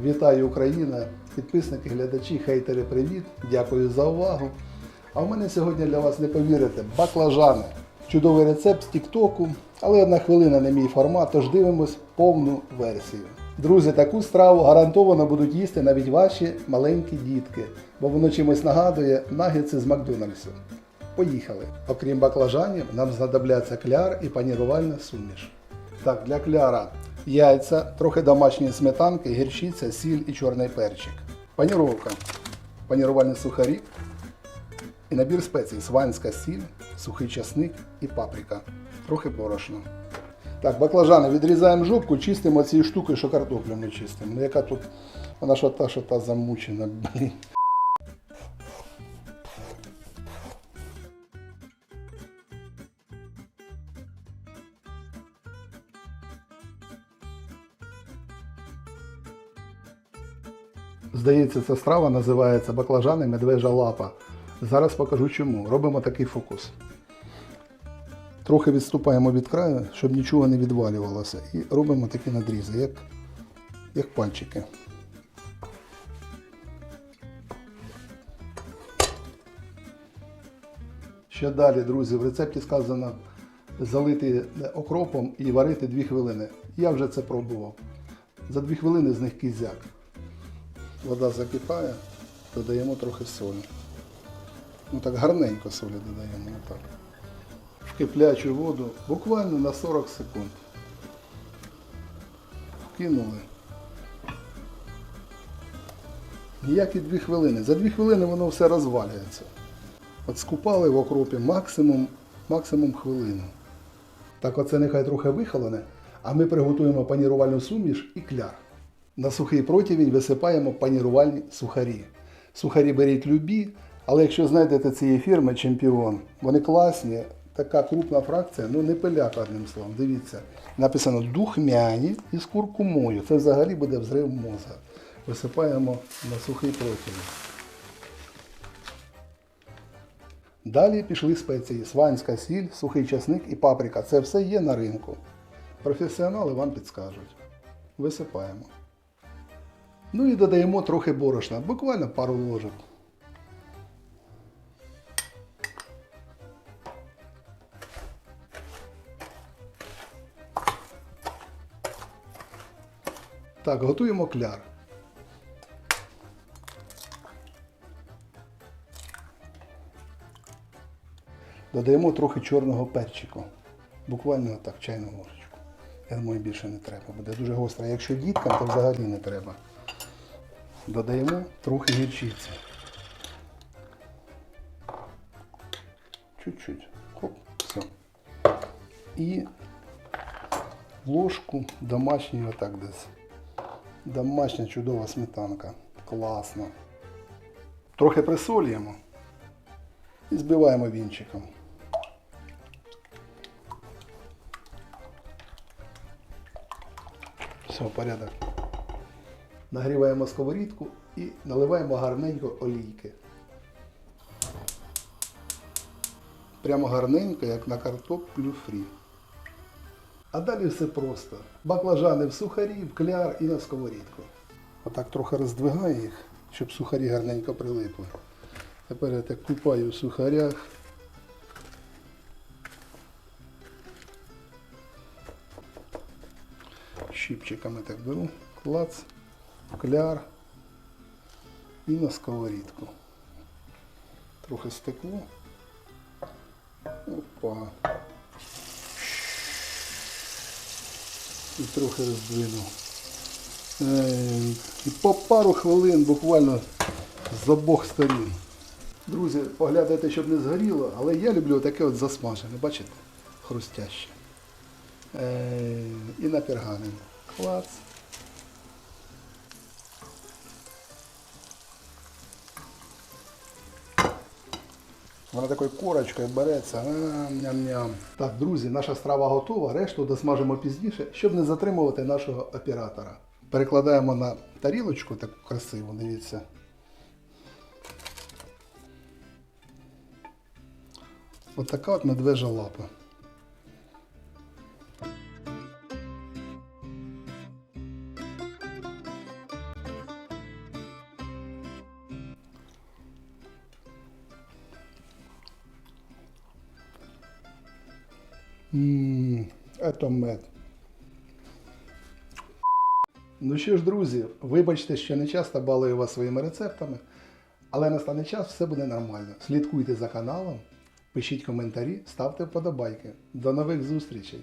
Вітаю Україна! Підписники, глядачі, хейтери, привіт! Дякую за увагу. А в мене сьогодні для вас не повірите баклажани. Чудовий рецепт з Тіктоку, але одна хвилина не мій формат, тож дивимось повну версію. Друзі, таку страву гарантовано будуть їсти навіть ваші маленькі дітки, бо воно чимось нагадує нагетси з Макдональдсу. Поїхали. Окрім баклажанів, нам знадобляться кляр і панірувальна суміш. Так, для кляра яйця, трохи домашньої сметанки, гірчиця, сіль і чорний перчик. Паніровка, панірувальні сухарі і набір спецій сванська сіль, сухий часник і паприка. Трохи борошна. Так, баклажани відрізаємо жопку, чистимо цією штукою, що картоплю ми чистимо. Ну яка тут, вона що та, що та замучена, блін. Здається, ця страва називається баклажани медвежа лапа. Зараз покажу чому. Робимо такий фокус. Трохи відступаємо від краю, щоб нічого не відвалювалося. І робимо такі надрізи, як, як пальчики. Ще далі, друзі, в рецепті сказано залити окропом і варити 2 хвилини. Я вже це пробував. За 2 хвилини з них кізяк. Вода закипає, додаємо трохи солі. Ну так гарненько солі додаємо. Отак. В киплячу воду буквально на 40 секунд. Вкинули. Ніякі 2 хвилини. За 2 хвилини воно все розвалюється. От скупали в окропі максимум, максимум хвилину. Так оце нехай трохи вихолоне, а ми приготуємо панірувальну суміш і кляр. На сухий противень висипаємо панірувальні сухарі. Сухарі беріть любі, але якщо знайдете цієї фірми чемпіон, вони класні, така крупна фракція, ну не пиляка одним словом. Дивіться, написано духмяні із куркумою. Це взагалі буде взрив мозга. Висипаємо на сухий противень. Далі пішли спеції: сванська сіль, сухий часник і паприка. Це все є на ринку. Професіонали вам підскажуть. Висипаємо. Ну і додаємо трохи борошна, буквально пару ложок. Так, готуємо кляр. Додаємо трохи чорного перчику. Буквально так, чайну ложечку. Я думаю, більше не треба. Буде дуже гостро. Якщо діткам, то взагалі не треба. Додаємо трохи гірчиці. Чуть-чуть. Хоп, все. І ложку домашньої отак десь. Домашня чудова сметанка. Класно. Трохи присолюємо і збиваємо вінчиком. Все, порядок. Нагріваємо сковорідку і наливаємо гарненько олійки. Прямо гарненько, як на картоплю фрі. А далі все просто. Баклажани в сухарі, в кляр і на сковорідку. Отак трохи роздвигаю їх, щоб сухарі гарненько прилипли. Тепер я так купаю в сухарях. Щипчиками так беру, клац, кляр і на сковорідку. Трохи стекло. Опа. І трохи роздвину. Е, І по пару хвилин буквально з обох сторін. Друзі, поглядайте, щоб не згоріло, але я люблю таке от засмажене, бачите? Хрустяще. І на пергамент. Клац. Вона такою корочкою береться. Ням-ням. Так, друзі, наша страва готова. Решту досмажимо пізніше, щоб не затримувати нашого оператора. Перекладаємо на тарілочку таку красиву, дивіться. От от медвежа лапа. Ммм, это мед. Ну що ж, друзі, вибачте, що не часто балую вас своїми рецептами, але настане час, все буде нормально. Слідкуйте за каналом, пишіть коментарі, ставте вподобайки. До нових зустрічей!